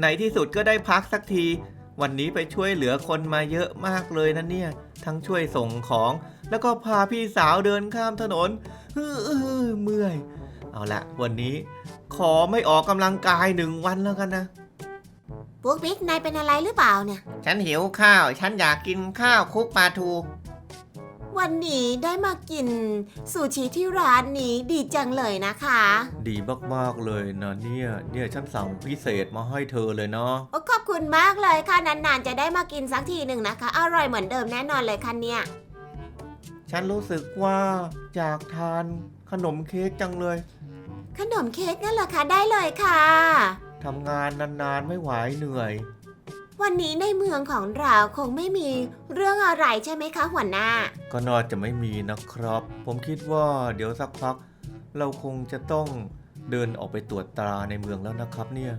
ในที่สุดก็ได้พักสักที วันนี้ไปช่วยเหลือคนมาเยอะมากเลยนะเนี่ย ทั้งช่วยส่งของ แล้วก็พาพี่สาวเดินข้ามถนนเฮ้อเมื่อย เอาละวันนี้ ขอไม่ออกกำลังกายหนึ่งวันแล้วกันนะปุ๊กปิ๊กนายเป็นอะไรหรือเปล่าเนี่ย ฉันหิวข้าว ฉันอยากกินข้าวคลุกปลาทู วันนี้ได้มากินซูชิที่ร้านนี้ดีจังเลยนะคะ ดีมาก ๆ เลยนะเนี่ยเนี่ยฉันสั่งพิเศษมาให้เธอเลยเนาะโอ้ขอบคุณมากเลยค่ะนานๆ จะได้มากินสักทีหนึ่งนะคะ อร่อยเหมือนเดิมแน่นอนเลยค่ะเนี่ย ฉันรู้สึกว่าอยากทานขนมเค้กจังเลย ขนมเค้กนั่นเหรอคะได้เลยค่ะทำงานนานๆไม่ไหวเหนื่อย วันนี้ในเมืองของเราคงไม่มีเรื่องอะไรใช่ไหมคะหัวหน้า ก็น่าจะไม่มีนะครับ ผมคิดว่าเดี๋ยวสักพัก เราคงจะต้องเดินออกไปตรวจตราในเมืองแล้วนะครับเนี่ย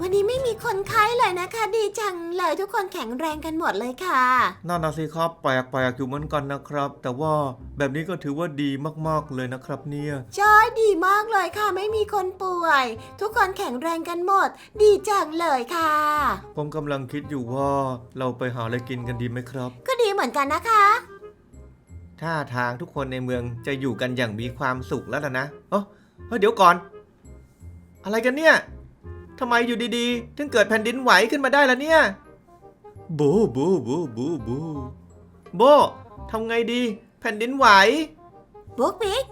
วันนี้ไม่มีคนไข้เลยนะคะ ดีจังเลยทุกคนแข็งแรงกันหมดเลยค่ะน่านาสิครับแปลกๆอยู่เหมือนกันนะครับ แต่ว่าแบบนี้ก็ถือว่าดีมากๆเลยนะครับเนี่ย ใช่ดีมากเลยค่ะ ไม่มีคนป่วย ทุกคนแข็งแรงกันหมด ดีจังเลยค่ะ ผมกำลังคิดอยู่ว่าเราไปหาอะไรกินกันดีไหมครับ ก็ดีเหมือนกันนะคะ ท่าทางทุกคนในเมืองจะอยู่กันอย่างมีความสุขแล้วล่ะนะเอ้อเฮ้ยเดี๋ยวก่อน อะไรกันเนี่ย ทำไมอยู่ดีๆ ถึงเกิดแผ่นดินไหวขึ้นมาได้ล่ะเนี่ย บูบูบูบูบูโบทำไงดี แผ่นดินไหว บุ๊กปิ๊ก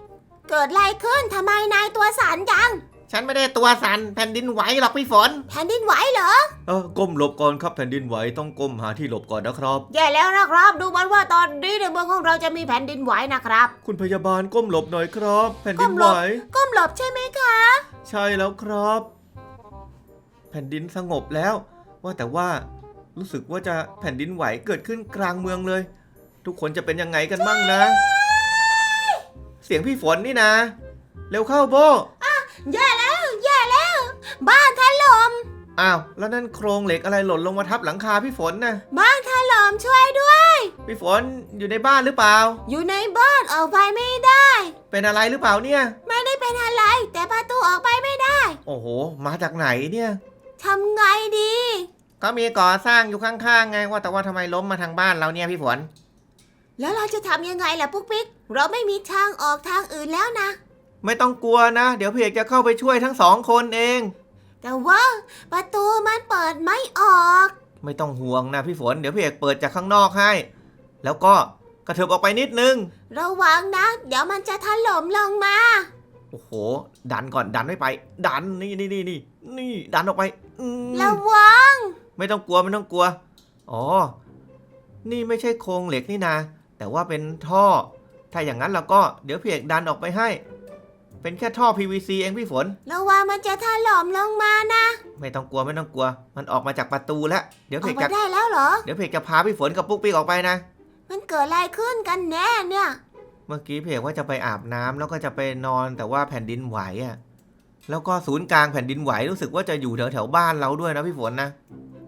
เกิดอะไรขึ้นทำไมนายตัวสั่นจัง ฉันไม่ได้ตัวสั่นแผ่นดินไหวหรอกพี่ฝน แผ่นดินไหวเหรอ เออก้มหลบก่อนครับแผ่นดินไหวต้องก้มหาที่หลบก่อนนะครับ แย่แล้วนะครับ ดูเหมันว่าตอนนี้ในเมืองของเราจะมีแผ่นดินไหวนะครับ คุณพยาบาลก้มหลบหน่อยครับ แผ่นดินไหว ก้มหลบใช่ไหมคะ ใช่แล้วครับแผ่นดินสงบแล้ว ว่าแต่ว่ารู้สึกว่าจะแผ่นดินไหวเกิดขึ้นกลางเมืองเลย ทุกคนจะเป็นยังไงกันบ้างนะ เสียงพี่ฝนนี่นะ เร็วเข้าโบแย่แล้วแย่แล้ว บ้านถล่มอ้าวแล้วนั่นโครงเหล็กอะไรหล่นลงมาทับหลังคาพี่ฝนนะบ้านถล่มช่วยด้วย พี่ฝนอยู่ในบ้านหรือเปล่า อยู่ในบ้านออกไปไม่ได้ เป็นอะไรหรือเปล่าเนี่ย ไม่ได้เป็นอะไร แต่ประตูออกไปไม่ได้ โอ้โห มาจากไหนเนี่ย ทำไงดี ก็มีก่อสร้างอยู่ข้างๆไงว่าแต่ว่าทำไมล้มมาทางบ้านเราเนี่ยพี่ฝน แล้วเราจะทำยังไงล่ะปุ๊กปิ๊ก เราไม่มีทางออกทางอื่นแล้วนะ ไม่ต้องกลัวนะ เดี๋ยวพี่เอกจะเข้าไปช่วยทั้งสองคนเอง แต่ว่าประตูมันเปิดไม่ออก ไม่ต้องห่วงนะพี่ฝนเดี๋ยวพี่เอกเปิดจากข้างนอกให้ แล้วก็กระเถิบออกไปนิดนึง ระวังนะ เดี๋ยวมันจะถล่มลงมา โอ้โห ดันก่อนดันไม่ไป ดันนี่นี่นี่นี่ นี่ดันออกไปอืมระวังไม่ต้องกลัวไม่ต้องกลัว อ๋อ นี่ไม่ใช่โครงเหล็กนี่นะแต่ว่าเป็นท่อ ถ้าอย่างนั้นเราก็เดี๋ยวพี่เอกดันออกไปให้ เป็นแค่ท่อ PVC เองพี่ฝน ระวังมันจะถล่มลงมานะไม่ต้องกลัวไม่ต้องกลัว มันออกมาจากประตูแล้ว เดี๋ยวอเพอกกมาจะได้แล้วเหรอ เดี๋ยวเพกจะพาพี่ฝนกับปุ๊กปิ๊กออกไปนะ มันเกิดอะไรขึ้นกันแน่เนี่ย เมื่อกี้เพกว่าจะไปอาบน้ำแล้วก็จะไปนอนแต่ว่าแผ่นดินไหวอะ่ะ แล้วก็ศูนย์กลางแผ่นดินไหวรู้สึกว่าจะอยู่แถวแถวๆบ้านเราด้วยนะพี่ฝนนะ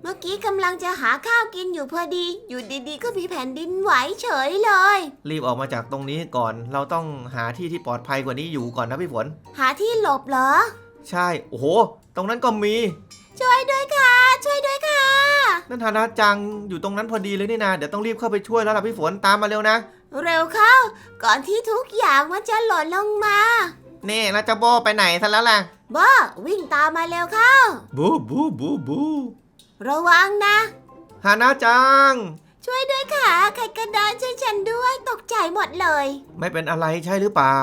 เมื่อกี้กำลังจะหาข้าวกินอยู่พอดี อยู่ดีๆ ก็มีแผ่นดินไหวเฉยเลย รีบออกมาจากตรงนี้ก่อน เราต้องหาที่ที่ปลอดภัยกว่านี้อยู่ก่อนนะพี่ฝน หาที่หลบเหรอ ใช่ โอ้โห ตรงนั้นก็มี ช่วยด้วยค่ะ ช่วยด้วยค่ะ นั่นธนาจังอยู่ตรงนั้นพอดีเลยนี่นะเดี๋ยวต้องรีบเข้าไปช่วยแล้วล่ะพี่ฝนตามมาเร็วนะ เร็วเข้า ก่อนที่ทุกอย่างมันจะหล่นลงมา นี่เราจะโบไปไหนซะแล้วล่ะ บ้าวิ่งตามมาเร็วเข้า บูบูบูบูระวังนะ ฮานาจัง ช่วยด้วยค่ะ ใครกระดานช่วยฉันด้วยตกใจหมดเลย ไม่เป็นอะไรใช่หรือเปล่า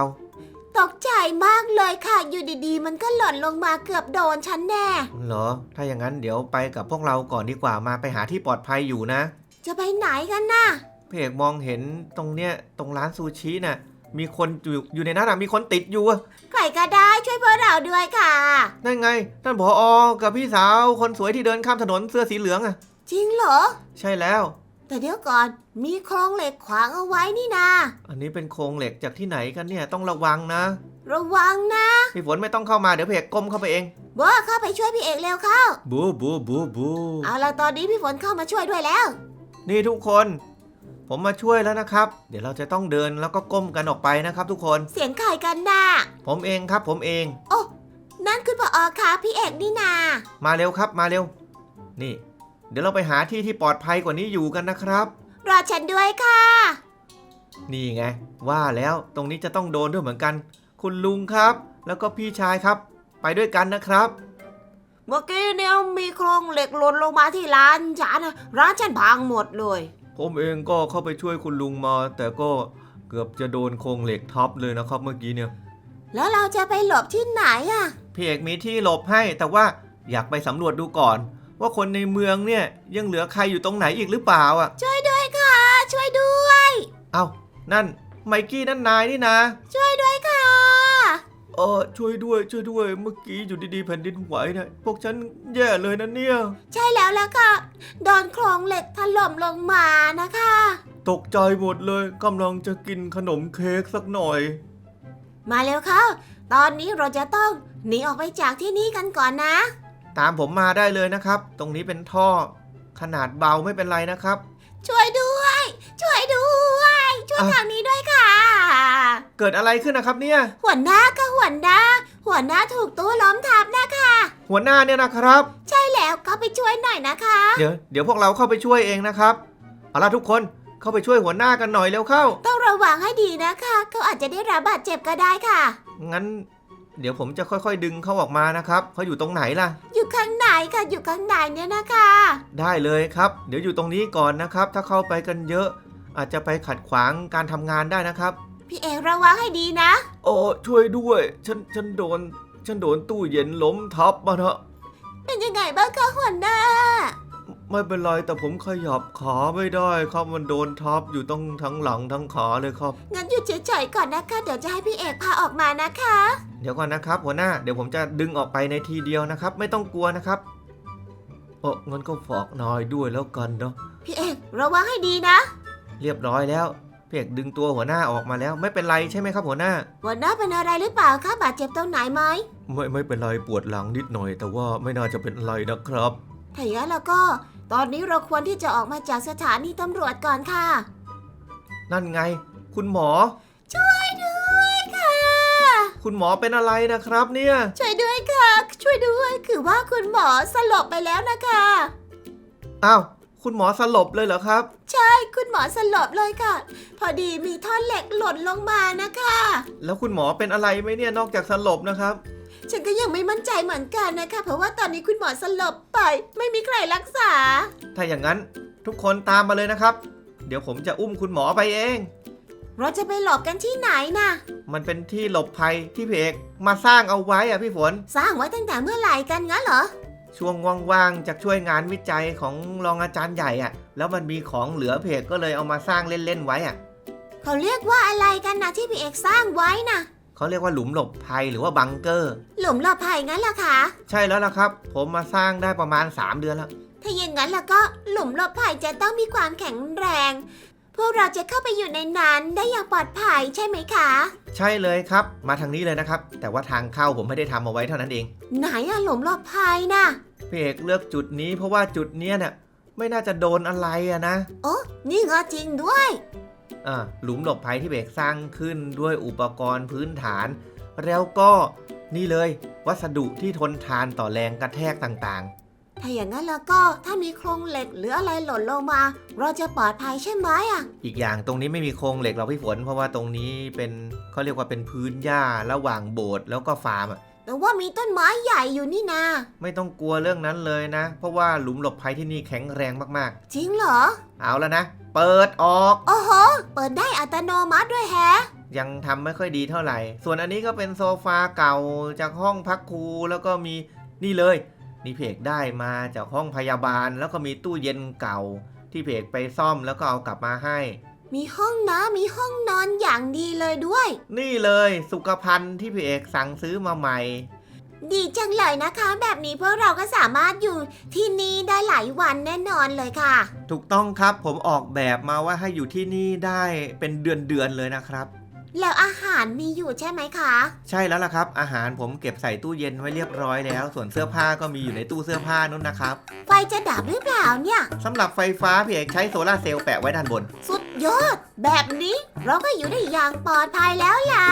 ตกใจมากเลยค่ะ อยู่ดีๆ มันก็หล่นลงมาเกือบโดนฉันแน่ เหรอ ถ้าอย่างนั้นเดี๋ยวไปกับพวกเราก่อนดีกว่ามาไปหาที่ปลอดภัยอยู่นะจะไปไหนกันน่ะพี่เอกมองเห็นตรงเนี้ยตรงร้านซูชิน่ะ มีคนอยู่อยู่ในนั้นอะมีคนติดอยู่อะใครก็ได้ช่วยพวกเราด้วยค่ะ นั่นไงท่านผออกับพี่สาวคนสวยที่เดินข้ามถนนเสื้อสีเหลืองอะจริงเหรอ ใช่แล้ว แต่เดี๋ยวก่อนมีโครงเหล็กขวางเอาไว้นี่นา อันนี้เป็นโครงเหล็กจากที่ไหนกันเนี่ยต้องระวังนะระวังนะพี่ฝนไม่ต้องเข้ามาเดี๋ยวพี่เอกก้มเข้าไปเองบ้าเข้าไปช่วยพี่เอกเร็วเข้า บูบูบูบูเอาละตอนนี้พี่ฝนเข้ามาช่วยด้วยแล้ว นี่ทุกคน ผมมาช่วยแล้วนะครับ เดี๋ยวเราจะต้องเดินแล้วก็ก้มกันออกไปนะครับทุกคน เสียงใครกันน่ะ ผมเองครับผมเองนั่นคือพผอคะพี่เอกนี่นา มาเร็วครับมาเร็ว นี่ เดี๋ยวเราไปหาที่ที่ปลอดภัยกว่านี้อยู่กันนะครับ รอฉันด้วยค่ะ นี่ไง ว่าแล้วตรงนี้จะต้องโดนด้วยเหมือนกัน คุณลุงครับ แล้วก็พี่ชายครับ ไปด้วยกันนะครับ เมื่อกี้เนี่ยมีโครงเหล็กหล่นลงมาที่ร้านฉันนะร้านฉันพังหมดเลย ผมเองก็เข้าไปช่วยคุณลุงมา แต่ก็เกือบจะโดนโครงเหล็กทับเลยนะครับเมื่อกี้เนี่ย แล้วเราจะไปหลบที่ไหนอะพี่เอกมีที่หลบให้ แต่ว่าอยากไปสำรวจดูก่อน ว่าคนในเมืองเนี่ยยังเหลือใครอยู่ตรงไหนอีกหรือเปล่าอะ ช่วยด้วยค่ะ ช่วยด้วย เอ้านั่นไมกี้นั่นนายนี่นะ ช่วยด้วยค่ะ เออช่วยด้วยช่วยด้วย เมื่อกี้อยู่ดีๆแผ่นดินไหวเนี่ยพวกฉันแย่เลยนะเนี่ย ใช่แล้วล่ะค่ะ โดนโครงเหล็กถล่มลงมานะคะ ตกใจหมดเลยกำลังจะกินขนมเค้กสักหน่อย มาเร็วเข้าตอนนี้เราจะต้องหนีออกไปจากที่นี่กันก่อนนะ ตามผมมาได้เลยนะครับ ตรงนี้เป็นท่อ ขนาดเบาไม่เป็นไรนะครับ ช่วยด้วย ช่วยด้วย ช่วยอะทางนี้ด้วยค่ะ เกิดอะไรขึ้นนะครับเนี่ย หัวหน้าค่ะหัวหน้า หัวหน้าถูกตู้ล้มทับนะคะ หัวหน้าเนี่ยนะครับ ใช่แล้วก็ไปช่วยหน่อยนะคะ เดี๋ยวเดี๋ยวพวกเราเข้าไปช่วยเองนะครับเอาล่ะทุกคนเข้าไปช่วยหัวหน้ากันหน่อยเร็วเข้า ต้องระวังให้ดีนะคะ เขาอาจจะได้รับบาดเจ็บก็ได้ค่ะ งั้น เดี๋ยวผมจะค่อยๆ ดึงเขาออกมานะครับเขาอยู่ตรงไหนล่ะ อยู่ข้างในค่ะอยู่ข้างในเนี่ยนะคะ ได้เลยครับ เดี๋ยวอยู่ตรงนี้ก่อนนะครับ ถ้าเข้าไปกันเยอะ อาจจะไปขัดขวางการทำงานได้นะครับ พี่เอกระวังให้ดีนะ โอ้ช่วยด้วย ฉันฉันโดน ฉันโดนตู้เย็นล้มทับมาเถอะเป็นยังไงบ้างคะหัวหน้า ไม่เป็นไรแต่ผมขยับขาไม่ได้ครับมันโดนทับอยู่ต้องทั้งหลังทั้งขาเลยครับ งั้นหยุดเฉยๆก่อนนะคะ เดี๋ยวจะให้พี่เอกพาออกมานะคะ เดี๋ยวก่อนนะครับ หัวหน้าเดี๋ยวผมจะดึงออกไปในทีเดียวนะครับ ไม่ต้องกลัวนะครับโอ้งั้นก็ฝากนายด้วยแล้วกันเนาะพี่เอกระวังให้ดีนะ เรียบร้อยแล้วพี่เอกดึงตัวหัวหน้าออกมาแล้ว ไม่เป็นไรใช่ไหมครับหัวหน้า หัวหน้าเป็นอะไรหรือเปล่าคะบาดเจ็บตรงไหนไหมไม่ไม่เป็นไรปวดหลังนิดหน่อย แต่ว่าไม่น่าจะเป็นอะไรนะครับถ้าอย่างนั้นแล้วก็ ตอนนี้เราควรที่จะออกมาจากสถานีตำรวจก่อนค่ะ นั่นไง คุณหมอ ช่วยด้วยค่ะ คุณหมอเป็นอะไรนะครับเนี่ย ช่วยด้วยค่ะ ช่วยด้วยคือว่าคุณหมอสลบไปแล้วนะคะอ้าว คุณหมอสลบเลยเหรอครับ ใช่คุณหมอสลบเลยค่ะ พอดีมีท่อนเหล็กหล่นลงมานะคะ แล้วคุณหมอเป็นอะไรไหมเนี่ยนอกจากสลบนะครับ ฉันก็ยังไม่มั่นใจเหมือนกันนะคะ เพราะว่าตอนนี้คุณหมอสลบไป ไม่มีใครรักษา ถ้าอย่างนั้นทุกคนตามมาเลยนะครับ เดี๋ยวผมจะอุ้มคุณหมอไปเอง เราจะไปหลบกันที่ไหนนะมันเป็นที่หลบภัยที่พี่เอกมาสร้างเอาไว้อะพี่ฝน สร้างไว้ตั้งแต่เมื่อไหร่กันงั้นเหรอ ช่วงว่างๆจากช่วยงานวิจัยของรองอาจารย์ใหญ่อะแล้วมันมีของเหลือเพจก็เลยเอามาสร้างเล่นๆไว้อะเขาเรียกว่าอะไรกันนะที่พี่เอกสร้างไว้นะเขาเรียกว่าหลุมหลบภัยหรือว่าบังเกอร์ หลุมหลบภัยงั้นล่ะคะ ใช่แล้วล่ะครับ ผมมาสร้างได้ประมาณ 3 เดือนแล้ว ถ้าอย่างนั้นแล้วก็หลุมหลบภัยจะต้องมีความแข็งแรง พวกเราจะเข้าไปอยู่ในนั้นได้อย่างปลอดภัยใช่ไหมคะ ใช่เลยครับ มาทางนี้เลยนะครับ แต่ว่าทางเข้าผมไม่ได้ทำเอาไว้เท่านั้นเองไหนอะหลุมหลบภัยนะพี่เอกเลือกจุดนี้เพราะว่าจุดเนี้ยเนี่ยไม่น่าจะโดนอะไรอะนะโอ้นี่ก็จริงด้วย อ่าหลุมหลบภัยที่พี่เอกสร้างขึ้นด้วยอุปกรณ์พื้นฐาน แล้วก็นี่เลย วัสดุที่ทนทานต่อแรงกระแทกต่าง ถ้าอย่างนั้นแล้วก็ถ้ามีโครงเหล็กหรืออะไรหล่นลงมา เราจะปลอดภัยใช่ไหมอะๆอีกอย่างตรงนี้ไม่มีโครงเหล็กหรอกพี่ฝน เพราะว่าตรงนี้เป็นเขาเรียกว่าเป็นพื้นหญ้าระหว่างโบสถ์แล้วก็ฟาร์มอะแต่ว่ามีต้นไม้ใหญ่อยู่นี่นาไม่ต้องกลัวเรื่องนั้นเลยนะ เพราะว่าหลุมหลบภัยที่นี่แข็งแรงมากจริงเหรอ ๆ เอาแล้วนะ เปิดออก โอ้โห เปิดได้อัตโนมัติด้วยแฮะ ยังทำไม่ค่อยดีเท่าไหร่ ส่วนอันนี้ก็เป็นโซฟาเก่าจากห้องพักครูแล้วก็มีนี่เลย นี่เพกได้มาจากห้องพยาบาล แล้วก็มีตู้เย็นเก่า ที่เพกไปซ่อมแล้วก็เอากลับมาให้ มีห้องน้ำมีห้องนอนอย่างดีเลยด้วย นี่เลยสุขภัณฑ์ที่พี่เอกสั่งซื้อมาใหม่ ดีจังเลยนะคะ แบบนี้พวกเราก็สามารถอยู่ที่นี่ได้หลายวันแน่นอนเลยค่ะ ถูกต้องครับผมออกแบบมาว่าให้อยู่ที่นี่ได้เป็นเดือนๆเลยนะครับ แล้วอาหารมีอยู่ใช่ไหมคะ ใช่แล้วล่ะครับ อาหารผมเก็บใส่ตู้เย็นไว้เรียบร้อยแล้ว ส่วนเสื้อผ้าก็มีอยู่ในตู้เสื้อผ้านู้นนะครับไฟจะดับหรือเปล่าเนี่ย สำหรับไฟฟ้าพี่เอกใช้โซลาร์เซลล์แปะไว้ด้านบน สุดยอด แบบนี้เราก็อยู่ได้อย่างปลอดภัยแล้วล่ะ